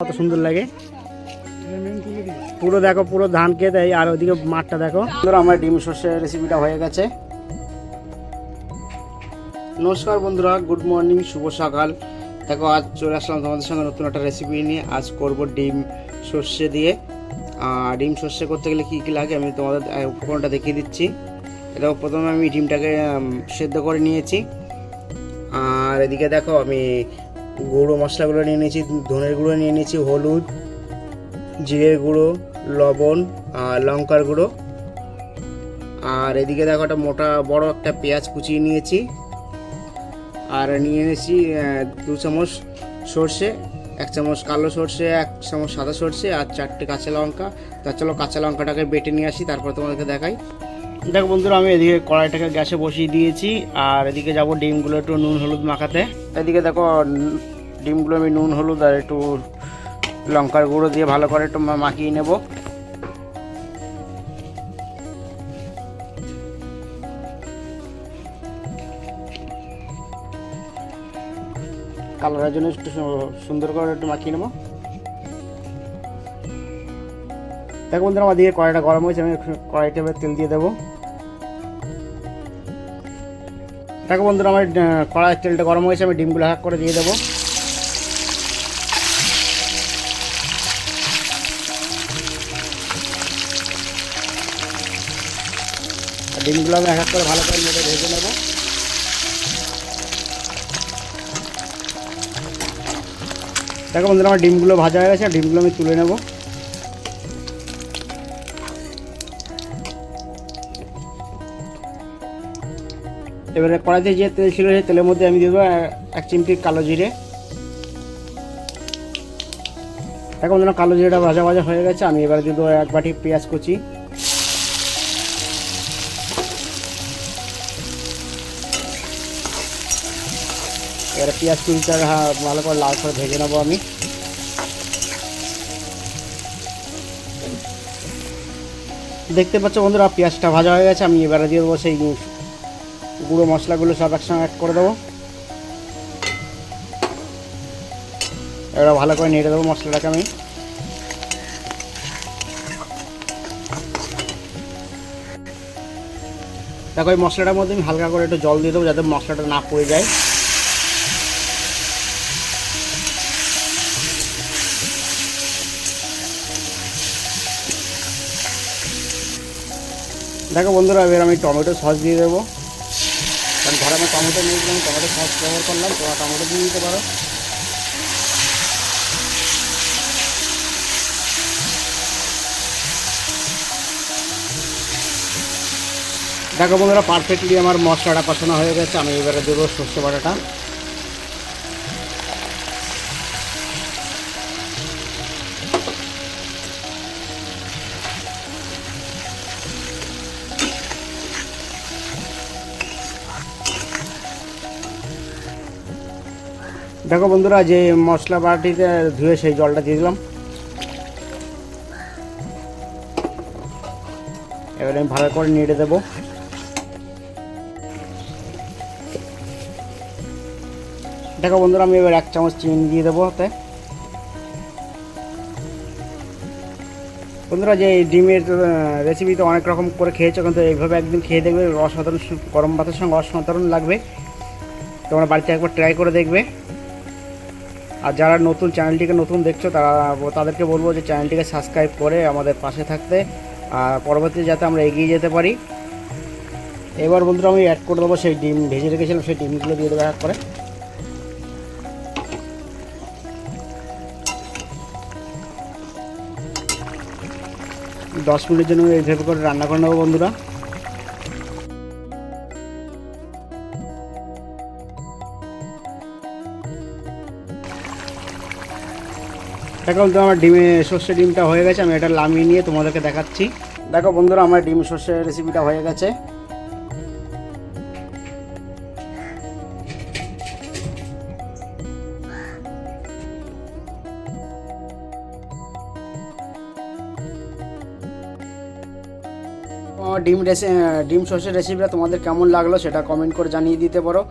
কত সুন্দর লাগে। পুরো দেখো, পুরো ধান খেয়ে দেয় আর ওইদিকে মাঠটা দেখো। ধরো আমার ডিম সর্ষের রেসিপিটা হয়ে গেছে। নমস্কার বন্ধুরা গুড মর্নিং শুভ সকাল। দেখো, আজ চলে আসলাম তোমাদের সঙ্গে নতুন একটা রেসিপি নিয়ে। আজ করব ডিম সর্ষে দিয়ে। আর ডিম সর্ষে করতে গেলে কী কী লাগে, আমি তোমাদের উপকরণটা দেখিয়ে দিচ্ছি। এটা প্রথমে আমি ডিমটাকে সেদ্ধ করে নিয়েছি। আর এদিকে দেখো, আমি গুঁড়ো মশলাগুলো নিয়ে নিয়েছি, ধনের গুঁড়ো নিয়ে নিয়েছি, হলুদ, জিরের গুঁড়ো, লবণ আর লঙ্কার গুঁড়ো। আর এদিকে দেখো একটা মোটা বড় একটা পেঁয়াজ কুচিয়ে নিয়েছি। আর নিয়ে এনেছি দু চামচ সর্ষে, এক চামচ কালো সর্ষে, এক চামচ সাদা সর্ষে আর চারটে কাঁচা লঙ্কা। তা চলো কাঁচা লঙ্কাটাকে বেটে নিয়ে আসি, তারপর তোমাদেরকে দেখাই। দেখো বন্ধুরা, আমি এদিকে কড়াইটাকে গ্যাসে বসিয়ে দিয়েছি, আর এদিকে যাব ডিমগুলো একটু নুন হলুদ মাখাতে। এদিকে দেখো, ডিমগুলো আমি নুন, হলুদ আর একটু লঙ্কার গুঁড়ো দিয়ে ভালো করে একটু মাখিয়ে নেব। কালারের জন্য একটু সুন্দর করে একটু মাখিয়ে নেব। দেখো বন্ধুরা, আমার দিকে কড়াইটা গরম হয়েছে, আমি কড়াইটা এবার তেল দিয়ে দেবো। দেখো বন্ধুরা, আমার কড়াইয়ের তেলটা গরম হয়েছে, আমি ডিমগুলো হাক করে দিয়ে দেবো। ডিমগুলো আমি এক করে ভালো করে নেড়ে ভেজে নেব। দেখো বন্ধুরা, আমার ডিমগুলো ভাজা হয়ে গেছে ডিমগুলো আমি তুলে নেব। এবারে কড়াইতে যে তেল ছিল, সেই তেলের মধ্যে আমি দেবো এক চিমটি কালো জিরে। এখন যেন কালো জিরেটা ভাজা ভাজা হয়ে গেছে, আমি এবারে দেবো এক বাটি পেঁয়াজ কুচি। এবারে পেঁয়াজ কুচিটা ভালো করে লাল করে ভেজে নেব আমি। দেখতে পাচ্ছ বন্ধুরা, পেঁয়াজটা ভাজা হয়ে গেছে, আমি এবারে দিয়ে দেবো সেই গুঁড়ো মশলাগুলো সব একসঙ্গে অ্যাড করে দেবো। এবার ভালো করে নেড়ে দেবো মশলাটাকে আমি। দেখো, এই মশলাটার মধ্যে আমি হালকা করে একটু জল দিয়ে দেবো যাতে মশলাটা না পড়ে যায়। দেখো বন্ধুরা, এবার আমি টমেটো সস দিয়ে দেবো। কারণ ঘরে আমি টমেটো নিয়েছিলাম টমেটো সস ব্যবহার করলাম, তোমরা টমেটো দিয়ে নিতে পারো। দেখো বন্ধুরা পারফেক্টলি আমার মশলাটা কষানো হয়ে গেছে, আমি এবারে দেবো সর্ষে বাটাটা। দেখো বন্ধুরা, যে মশলা বাটিতে ধুয়ে সেই জলটা দিয়ে দিলাম। এবারে আমি ভালো করে নেড়ে দেবো। দেখো বন্ধুরা, আমি এবার এক চামচ চিনি দিয়ে দেবো হাতে। বন্ধুরা, যে ডিমের রেসিপি তো অনেক রকম করে খেয়েছো, কিন্তু এইভাবে একদিন খেয়ে দেখবে, অসাধারণ গরম ভাতের সঙ্গে অসাধারণ লাগবে। তোমরা বাড়িতে একবার ট্রাই করে দেখবে। আর যারা নতুন চ্যানেলটিকে নতুন দেখছ, তারা তাদেরকে বলব যে চ্যানেলটিকে সাবস্ক্রাইব করে আমাদের পাশে থাকতে। আর পরবর্তীতে যাতে আমরা এগিয়ে যেতে পারি। এবার বন্ধুরা আমি অ্যাড করে দেবো সেই ডিম, ভেজে রেখেছিলাম, সেই ডিমগুলো দিয়ে দেবো করে। দশ মিনিটের জন্য এইভাবে করে রান্না করে নেব বন্ধুরা। দেখো বন্ধুরা আমার ডিমে সর্ষে ডিমটা হয়ে গেছে, আমি এটা লামিয়ে নিয়ে তোমাদেরকে দেখাচ্ছি। দেখো বন্ধুরা, আমার ডিম সর্ষে রেসিপিটা হয়ে গেছে। ডিম রেসি ডিম সর্ষের রেসিপিটা তোমাদের কেমন লাগল সেটা কমেন্ট করে জানিয়ে দিতে পারো।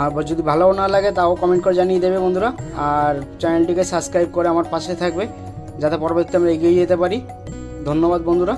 আর যদি ভালো না লাগে তাও কমেন্ট করে জানিয়ে দেবে বন্ধুরা। আর চ্যানেলটিকে সাবস্ক্রাইব করে আমার পাশে থাকবে, যাতে পরবর্তীতে আমরা এগিয়ে যেতে পারি। ধন্যবাদ বন্ধুরা।